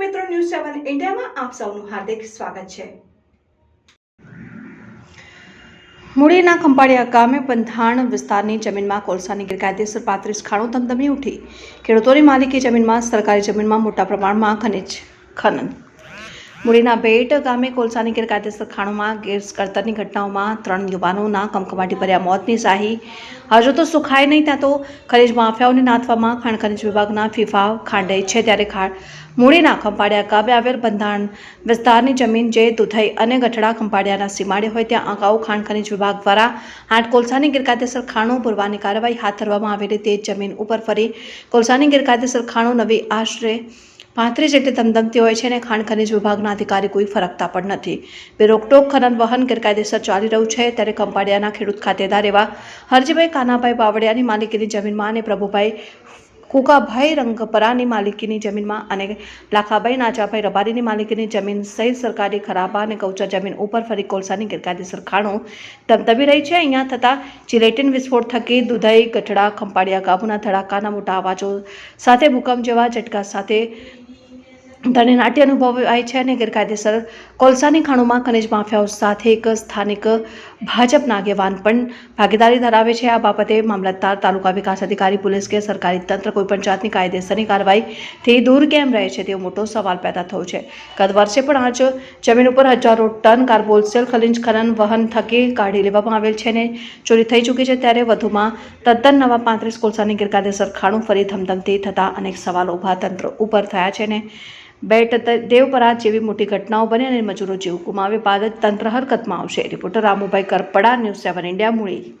મિત્રો ન્યૂઝ સેવન ઇન્ડિયામાં આપ સૌનું હાર્દિક સ્વાગત છે. મૂળીના ખંભાળિયા ગામે બંધાણ વિસ્તારની જમીનમાં કોલસાની ગેરકાયદેસર પાંત્રીસ ખાણો ધમધમી ઉઠી. ખેડૂતોની માલિકી જમીનમાં, સરકારી જમીનમાં મોટા પ્રમાણમાં ખનિજ ખનન મૂળીના બેટ ગામે કોલસાની ગેરકાયદેસર ખાણોમાં ગેસ કળતરની ઘટનાઓમાં ત્રણ યુવાનોના કમકમાટી ભર્યા મોતની શાહી. હજુ તો સુખાય નહીં, ત્યાં તો ખનીજ માફિયાઓને નાથવામાં ખાણ ખનીજ વિભાગના ફીફા ખાંડે છે ત્યારે ખાણ મૂળીના ખંભાળિયા ગામે આવેલ બંધારણ વિસ્તારની જમીન જે દુધઈ અને ગઠડા ખંભાળિયાના સીમાડે હોય ત્યાં અગાઉ ખાણ ખનીજ વિભાગ દ્વારા આઠ કોલસાની ગેરકાયદેસર ખાણો પૂરવાની કાર્યવાહી હાથ ધરવામાં આવેલી તે જમીન ઉપર ફરી કોલસાની ગેરકાયદેસર ખાણો નવી આશરે પાંત્રીસ જેટલી ધમધમતી હોય છે અને ખાણ ખનિજ વિભાગના અધિકારી કોઈ ફરકતા પણ નથી. બે રોકટોક ખનન વહન ગેરકાયદેસર ચાલી રહ્યું છે ત્યારે કંપાડિયાના ખેડૂત ખાતેદાર એવા હરજીભાઈ કાનાભાઈ બાવળિયાની માલિકીની જમીનમાં અને પ્રભુભાઈ કુકાભાઈ રંગપરાની માલિકીની જમીનમાં અને લાખાભાઈ નાચાભાઈ રબારીની માલિકીની જમીન સહિત સરકારી ખરાબા અને કૌચા જમીન ઉપર ફરી કોલસાની ગેરકાયદેસર ખાણો ધમધમી રહી છે. અહીંયા થતા જિલેટિન વિસ્ફોટ થકી દુધઈ ગઢડા ખંપાડિયા ગામના ધડાકાના મોટા અવાજો સાથે ભૂકંપ જેવા ઝટકા સાથે ધને નાટ્ય અનુભવાય છે અને ગેરકાયદેસર કોલસાની ખાણોમાં ખનિજ માફિયાઓ સાથે એક સ્થાનિક ભાજપના આગેવાન પણ ભાગીદારી ધરાવે છે. આ બાબતે મામલતદાર, તાલુકા વિકાસ અધિકારી, પોલીસ કે સરકારી તંત્ર કોઈપણ જાતની કાયદેસરની કાર્યવાહીથી દૂર કેમ રહે છે તેવો મોટો સવાલ પેદા થયો છે. ગત વર્ષે પણ આજ જમીન ઉપર હજારો ટન કાર્બોલસેલ ખનિજ ખનન વહન થકી કાઢી લેવામાં આવેલ છે અને ચોરી થઈ ચૂકી છે. ત્યારે વધુમાં તદ્દન નવા પાંત્રીસ કોલસાની ગેરકાયદેસર ખાણું ફરી ધમધમતી થતા અનેક સવાલો ઊભા તંત્ર ઉપર થયા છે અને બેટ દેવપરા જેવી મોટી ઘટનાઓ બની અને મજૂરો જીવ ગુમાવે બાદ તંત્ર હરકતમાં આવશે. Reporter Ramubhai Karpada, news seven India, Muli.